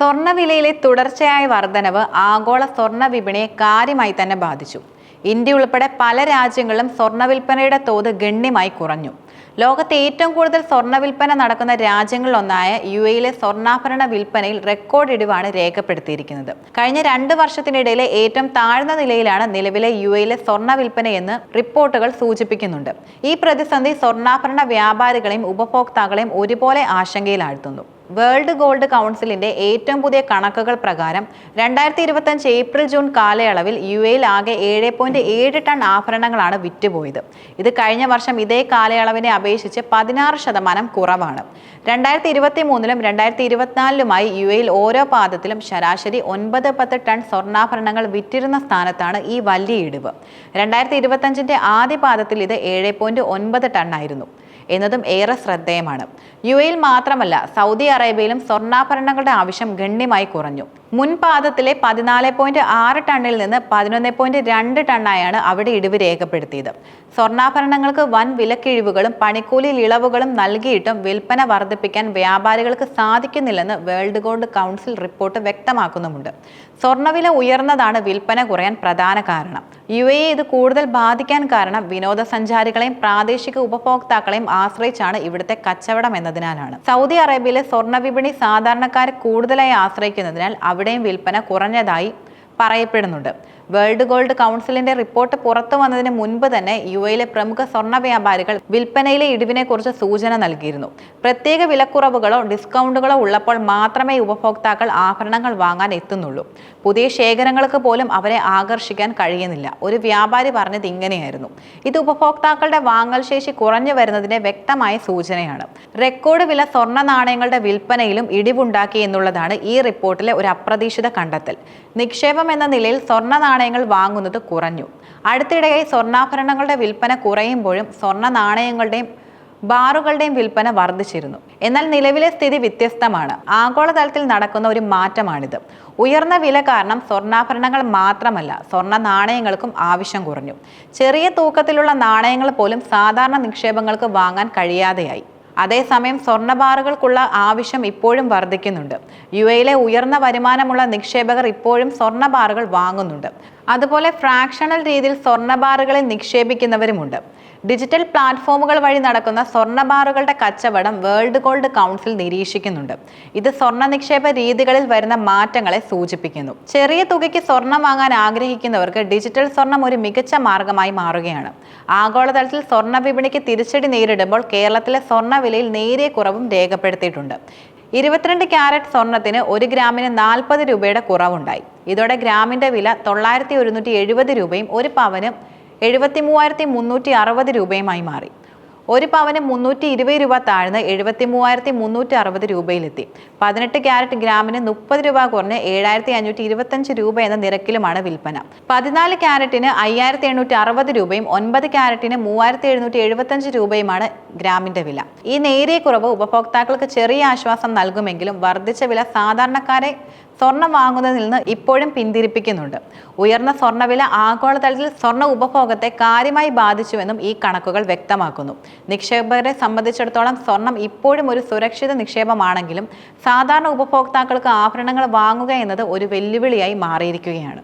സ്വർണവിലയിലെ തുടർച്ചയായ വർധനവ് ആഗോള സ്വർണ വിപണിയെ കാര്യമായി തന്നെ ബാധിച്ചു. ഇന്ത്യ ഉൾപ്പെടെ പല രാജ്യങ്ങളും സ്വർണ വിൽപ്പനയുടെ തോത് ഗണ്യമായി കുറഞ്ഞു. ലോകത്തെ ഏറ്റവും കൂടുതൽ സ്വർണ വിൽപ്പന നടക്കുന്ന രാജ്യങ്ങളിലൊന്നായ യു എയിലെ സ്വർണാഭരണ വിൽപ്പനയിൽ റെക്കോർഡ് ഇടിവാണ് രേഖപ്പെടുത്തിയിരിക്കുന്നത്. കഴിഞ്ഞ രണ്ട് വർഷത്തിനിടയിലെ ഏറ്റവും താഴ്ന്ന നിലയിലാണ് നിലവിലെ യു എയിലെ സ്വർണ വിൽപ്പനയെന്ന് റിപ്പോർട്ടുകൾ സൂചിപ്പിക്കുന്നുണ്ട്. ഈ പ്രതിസന്ധി സ്വർണാഭരണ വ്യാപാരികളെയും ഉപഭോക്താക്കളെയും ഒരുപോലെ ആശങ്കയിലാഴ്ത്തുന്നു. വേൾഡ് ഗോൾഡ് കൗൺസിലിന്റെ ഏറ്റവും പുതിയ കണക്കുകൾ പ്രകാരം രണ്ടായിരത്തി ഇരുപത്തഞ്ച് ഏപ്രിൽ ജൂൺ കാലയളവിൽ യു എയിൽ ആകെ ഏഴ് പോയിന്റ് ഏഴ് ടൺ ആഭരണങ്ങളാണ് വിറ്റുപോയത്. ഇത് കഴിഞ്ഞ വർഷം ഇതേ കാലയളവിനെ അപേക്ഷിച്ച് പതിനാറ് ശതമാനം കുറവാണ്. രണ്ടായിരത്തി ഇരുപത്തി മൂന്നിലും രണ്ടായിരത്തി ഇരുപത്തിനാലിലുമായി യു എയിൽ ഓരോ പാദത്തിലും ശരാശരി ഒൻപത് പത്ത് ടൺ സ്വർണാഭരണങ്ങൾ വിറ്റിരുന്ന സ്ഥാനത്താണ് ഈ വലിയ ഇടിവ്. രണ്ടായിരത്തി ഇരുപത്തഞ്ചിന്റെ ആദ്യ പാദത്തിൽ ഇത് ഏഴ് പോയിന്റ് ഒൻപത് ടൺ ആയിരുന്നു എന്നതും ഏറെ ശ്രദ്ധേയമാണ്. യു എയിൽ മാത്രമല്ല സൗദി അറേബ്യയിലും സ്വർണാഭരണങ്ങളുടെ ആവശ്യം ഗണ്യമായി കുറഞ്ഞു. മുൻപാദത്തിലെ പതിനാല് പോയിന്റ് ആറ് ടണ്ണിൽ നിന്ന് പതിനൊന്ന് പോയിന്റ് രണ്ട് ടണ്ണായാണ് അവിടെ ഇടിവ് രേഖപ്പെടുത്തിയത്. സ്വർണാഭരണങ്ങൾക്ക് വൻ വിലക്കിഴിവുകളും പണിക്കൂലിയിൽ ഇളവുകളും നൽകിയിട്ടും വിൽപ്പന വർദ്ധിപ്പിക്കാൻ വ്യാപാരികൾക്ക് സാധിക്കുന്നില്ലെന്ന് വേൾഡ് ഗോൾഡ് കൗൺസിൽ റിപ്പോർട്ട് വ്യക്തമാക്കുന്നുമുണ്ട്. സ്വർണവില ഉയർന്നതാണ് വിൽപ്പന കുറയാൻ പ്രധാന കാരണം. യു എ ഇത് കൂടുതൽ ബാധിക്കാൻ കാരണം വിനോദസഞ്ചാരികളെയും പ്രാദേശിക ഉപഭോക്താക്കളെയും ആശ്രയിച്ചാണ് ഇവിടുത്തെ കച്ചവടം എന്നതിനാലാണ്. സൗദി അറേബ്യയിലെ സ്വർണ വിപണി സാധാരണക്കാരെ കൂടുതലായി ആശ്രയിക്കുന്നതിനാൽ അവിടെയും വിൽപ്പന കുറഞ്ഞതായി പറയപ്പെടുന്നുണ്ട്. വേൾഡ് ഗോൾഡ് കൗൺസിലിന്റെ റിപ്പോർട്ട് പുറത്തു വന്നതിന് മുൻപ് തന്നെ യു എയിലെ പ്രമുഖ സ്വർണ വ്യാപാരികൾ വിൽപ്പനയിലെ ഇടിവിനെക്കുറിച്ച് സൂചന നൽകിയിരുന്നു. പ്രത്യേക വിലക്കുറവുകളോ ഡിസ്കൗണ്ടുകളോ ഉള്ളപ്പോൾ മാത്രമേ ഉപഭോക്താക്കൾ ആഭരണങ്ങൾ വാങ്ങാൻ എത്തുന്നുള്ളൂ. പുതിയ ശേഖരങ്ങൾക്ക് പോലും അവരെ ആകർഷിക്കാൻ കഴിയുന്നില്ല. ഒരു വ്യാപാരി പറഞ്ഞത് ഇങ്ങനെയായിരുന്നു. ഇത് ഉപഭോക്താക്കളുടെ വാങ്ങൽ ശേഷി കുറഞ്ഞു വരുന്നതിന്റെ വ്യക്തമായ സൂചനയാണ്. റെക്കോർഡ് വില സ്വർണ നാണയങ്ങളുടെ വിൽപ്പനയിലും ഇടിവുണ്ടാക്കി എന്നുള്ളതാണ് ഈ റിപ്പോർട്ടിലെ ഒരു അപ്രതീക്ഷിത കണ്ടെത്തൽ. നിക്ഷേപം എന്ന നിലയിൽ സ്വർണ നാണയങ്ങൾ വാങ്ങുന്നത് കുറഞ്ഞു. അടുത്തിടെ സ്വർണാഭരണങ്ങളുടെ വിൽപ്പന കുറയുമ്പോഴും സ്വർണ നാണയങ്ങളുടെയും ബാറുകളുടെയും വിൽപ്പന വർദ്ധിച്ചിരുന്നു. എന്നാൽ നിലവിലെ സ്ഥിതി വ്യത്യസ്തമാണ്. ആഗോളതലത്തിൽ നടക്കുന്ന ഒരു മാറ്റമാണിത്. ഉയർന്ന വില കാരണം സ്വർണാഭരണങ്ങൾ മാത്രമല്ല സ്വർണ നാണയങ്ങൾക്കും ആവശ്യം കുറഞ്ഞു. ചെറിയ തൂക്കത്തിലുള്ള നാണയങ്ങൾ പോലും സാധാരണ നിക്ഷേപങ്ങൾക്ക് വാങ്ങാൻ കഴിയാതെയായി. അതേസമയം സ്വർണബാറുകൾക്കുള്ള ആവശ്യം ഇപ്പോഴും വർദ്ധിക്കുന്നുണ്ട്. യു എയിലെ ഉയർന്ന വരുമാനമുള്ള നിക്ഷേപകർ ഇപ്പോഴും സ്വർണബാറുകൾ വാങ്ങുന്നുണ്ട്. അതുപോലെ ഫ്രാക്ഷണൽ രീതിയിൽ സ്വർണബാറുകളിൽ നിക്ഷേപിക്കുന്നവരുമുണ്ട്. ഡിജിറ്റൽ പ്ലാറ്റ്ഫോമുകൾ വഴി നടക്കുന്ന സ്വർണബാറുകളുടെ കച്ചവടം വേൾഡ് ഗോൾഡ് കൗൺസിൽ നിരീക്ഷിക്കുന്നുണ്ട്. ഇത് സ്വർണ നിക്ഷേപ രീതികളിൽ വരുന്ന മാറ്റങ്ങളെ സൂചിപ്പിക്കുന്നു. ചെറിയ തുകയ്ക്ക് സ്വർണം വാങ്ങാൻ ആഗ്രഹിക്കുന്നവർക്ക് ഡിജിറ്റൽ സ്വർണം ഒരു മികച്ച മാർഗമായി മാറുകയാണ്. ആഗോളതലത്തിൽ സ്വർണ വിപണിക്ക് തിരിച്ചടി നേരിടുമ്പോൾ കേരളത്തിലെ സ്വർണ വിലയിൽ നേരിയ കുറവും രേഖപ്പെടുത്തിയിട്ടുണ്ട്. ഇരുപത്തിരണ്ട് ക്യാരറ്റ് സ്വർണത്തിന് ഒരു ഗ്രാമിന് നാൽപ്പത് രൂപയുടെ കുറവുണ്ടായി. ഇതോടെ ഗ്രാമിന്റെ വില തൊള്ളായിരത്തി ഒരുന്നൂറ്റി എഴുപത് രൂപയും ഒരു പവന് എഴുപത്തി മൂവായിരത്തി മുന്നൂറ്റി അറുപത് രൂപയുമായി മാറി. ഒരു പവന് മുന്നൂറ്റി ഇരുപത് രൂപ താഴ്ന്ന് എഴുപത്തി മൂവായിരത്തി മുന്നൂറ്റി അറുപത് രൂപയിലെത്തി. പതിനെട്ട് ക്യാരറ്റ് ഗ്രാമിന് മുപ്പത് രൂപ കുറഞ്ഞ് ഏഴായിരത്തി അഞ്ഞൂറ്റി ഇരുപത്തഞ്ച് രൂപ എന്ന നിരക്കിലുമാണ് വിൽപ്പന. പതിനാല് ക്യാരറ്റിന് അയ്യായിരത്തി എണ്ണൂറ്റി അറുപത് രൂപയും ഒൻപത് ക്യാരറ്റിന് മൂവായിരത്തി എഴുന്നൂറ്റി എഴുപത്തഞ്ച് രൂപയുമാണ് ഗ്രാമിന്റെ വില. ഈ നേരിയ കുറവ് ഉപഭോക്താക്കൾക്ക് ചെറിയ ആശ്വാസം നൽകുമെങ്കിലും വർദ്ധിച്ച വില സാധാരണക്കാരെ സ്വർണം വാങ്ങുന്നതിൽ നിന്ന് ഇപ്പോഴും പിന്തിരിപ്പിക്കുന്നുണ്ട്. ഉയർന്ന സ്വർണവില ആഗോളതലത്തിൽ സ്വർണ ഉപഭോഗത്തെ കാര്യമായി ബാധിച്ചുവെന്നും ഈ കണക്കുകൾ വ്യക്തമാക്കുന്നു. നിക്ഷേപകരെ സംബന്ധിച്ചിടത്തോളം സ്വർണം ഇപ്പോഴും ഒരു സുരക്ഷിത നിക്ഷേപമാണെങ്കിലും സാധാരണ ഉപഭോക്താക്കൾക്ക് ആഭരണങ്ങൾ വാങ്ങുക എന്നത് ഒരു വെല്ലുവിളിയായി മാറിയിരിക്കുകയാണ്.